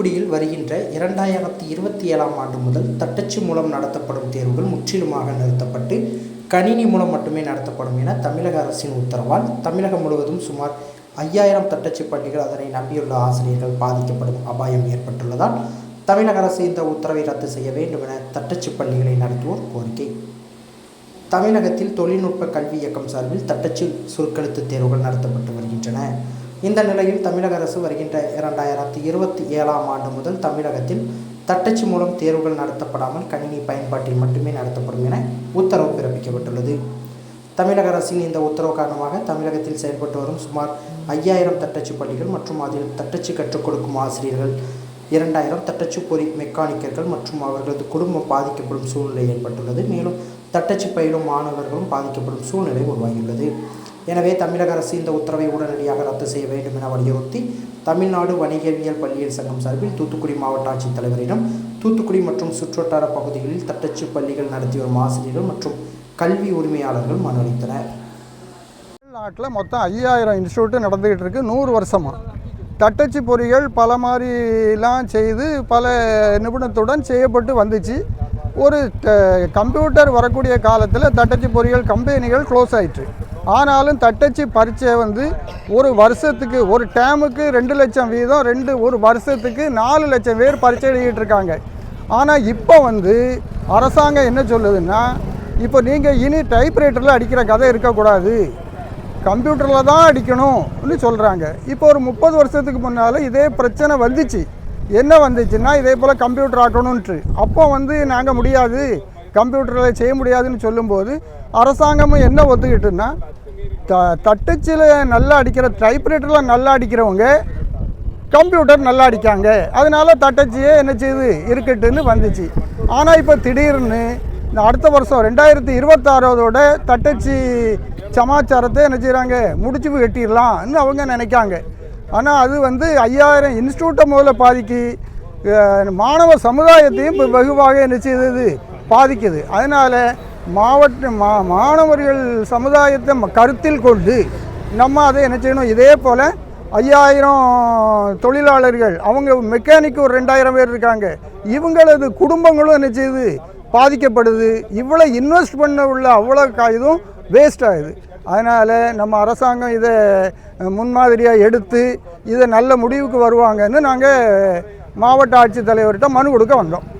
தூத்துக்குடியில் வருகின்ற இரண்டாயிரத்தி இருபத்தி ஏழாம் ஆண்டு முதல் தட்டச்சு மூலம் நடத்தப்படும் தேர்வுகள் முற்றிலுமாக நிறுத்தப்பட்டு கணினி மூலம் மட்டுமே நடத்தப்படும் என தமிழக அரசின் உத்தரவால் தமிழகம் முழுவதும் சுமார் ஐயாயிரம் தட்டச்சு பள்ளிகள் அதனை நம்பியுள்ள ஆசிரியர்கள் பாதிக்கப்படும் அபாயம் ஏற்பட்டுள்ளதால் தமிழக அரசு இந்த உத்தரவை ரத்து செய்ய வேண்டும் என தட்டச்சு பள்ளிகளை நடத்துவோர் கோரிக்கை. தமிழகத்தில் தொழில்நுட்ப கல்வி இயக்கம் சார்பில் தட்டச்சு சுருக்கெழுத்து தேர்வுகள் நடத்தப்பட்டு வருகின்றன. இந்த நிலையில் தமிழக அரசு வருகின்ற இரண்டாயிரத்தி இருபத்தி ஏழாம் ஆண்டு முதல் தமிழகத்தில் தட்டச்சு மூலம் தேர்வுகள் நடத்தப்படாமல் கணினி பயன்பாட்டில் மட்டுமே நடத்தப்படும் என உத்தரவு பிறப்பிக்கப்பட்டுள்ளது. தமிழக அரசின் இந்த உத்தரவு காரணமாக தமிழகத்தில் செயல்பட்டு வரும் சுமார் ஐயாயிரம் தட்டச்சு பள்ளிகள் மற்றும் அதில் தட்டச்சு கற்றுக் கொடுக்கும் ஆசிரியர்கள் இரண்டாயிரம் தட்டச்சு பொறி மெக்கானிக்கர்கள் மற்றும் அவர்களது குடும்பம் பாதிக்கப்படும் சூழ்நிலை ஏற்பட்டுள்ளது. மேலும் தட்டச்சு பயிலும் மாணவர்களும் பாதிக்கப்படும் சூழ்நிலை உருவாகியுள்ளது. எனவே தமிழக அரசு இந்த உத்தரவை உடனடியாக ரத்து செய்ய வேண்டும் என வலியுறுத்தி தமிழ்நாடு வணிகவியல் பள்ளியல் சங்கம் சார்பில் தூத்துக்குடி மாவட்ட ஆட்சித்தலைவரிடம் தூத்துக்குடி மற்றும் சுற்றுவட்டார பகுதிகளில் தட்டச்சு பள்ளிகள் நடத்தி வரும் ஆசிரியர்கள் மற்றும் கல்வி உரிமையாளர்கள் மனு அளித்தனர். தமிழ்நாட்டில் மொத்தம் ஐயாயிரம் இன்ஸ்டியூட்டு நடந்துக்கிட்டு இருக்கு நூறு வருஷமாக தட்டச்சு பொறிகள் பல மாதிரிலாம் செய்து பல நிபுணத்துடன் செய்யப்பட்டு வந்துச்சு. ஒரு கம்ப்யூட்டர் வரக்கூடிய காலத்தில் தட்டச்சு பொறிகள் கம்பெனிகள் க்ளோஸ் ஆயிற்று. ஆனாலும் தட்டச்சு பரீட்சை வந்து ஒரு வருஷத்துக்கு ஒரு டேமுக்கு ரெண்டு லட்சம் வீதம் ரெண்டு ஒரு வருஷத்துக்கு நாலு லட்சம் பேர் பரீட்சை எழுதிட்டு இருக்காங்க. ஆனால் இப்போ வந்து அரசாங்கம் என்ன சொல்லுதுன்னா இப்போ நீங்கள் இனி டைப்ரைட்டரில் அடிக்கிற கதை இருக்கக்கூடாது. கம்ப்யூட்டரில் தான் அடிக்கணும்னு சொல்கிறாங்க இப்போ ஒரு முப்பது வருஷத்துக்கு முன்னால் இதே பிரச்சனை வந்துச்சு. என்ன வந்துச்சுன்னா இதே போல் கம்ப்யூட்டர் ஆக்கணுன்ட்டு அப்போ வந்து நாங்கள் முடியாது. கம்ப்யூட்டரில் செய்ய முடியாதுன்னு சொல்லும்போது அரசாங்கமும் என்ன ஒத்துக்கிட்டுன்னா த தட்டச்சில் நல்லா அடிக்கிற டைப்ரைட்டரில் நல்லா அடிக்கிறவங்க கம்ப்யூட்டர் நல்லா அடிக்காங்க. அதனால் தட்டச்சியே என்ன செய்யுது இருக்கட்டுன்னு வந்துச்சு. ஆனால் இப்போ திடீர்னு இந்த அடுத்த வருஷம் ரெண்டாயிரத்தி இருபத்தாறோட தட்டச்சி சமாச்சாரத்தை என்ன செய்கிறாங்க முடிச்சு வெட்டிடலாம்னு அவங்க நினைக்காங்க. ஆனால் அது வந்து ஐயாயிரம் இன்ஸ்டியூட்டை முதல்ல பாதிக்கு மாணவ சமுதாயத்தையும் இப்போ வெகுவாக என்ன செய்தது? பாதிக்குது. அதனால் மாவட்ட மா மாணவர்கள் சமுதாயத்தை ம- கருத்தில் கொண்டு நம்ம அதை என்ன செய்யணும்? இதே போல் ஐயாயிரம் தொழிலாளர்கள் அவங்க மெக்கானிக் ஒரு ரெண்டாயிரம் பேர் இருக்காங்க. இவங்களது குடும்பங்களும் என்ன செய்யுது? பாதிக்கப்படுது. இவ்வளோ இன்வெஸ்ட் பண்ண உள்ள அவ்வளோ கா- இதுவும் வேஸ்ட் ஆகுது. அதனால் நம்ம அரசாங்கம் இதை முன்மாதிரியாக எடுத்து இதை நல்ல முடிவுக்கு வருவாங்கன்னு நாங்கள் மாவட்ட ஆட்சித்தலைவர்கிட்ட மனு கொடுக்க வந்தோம்.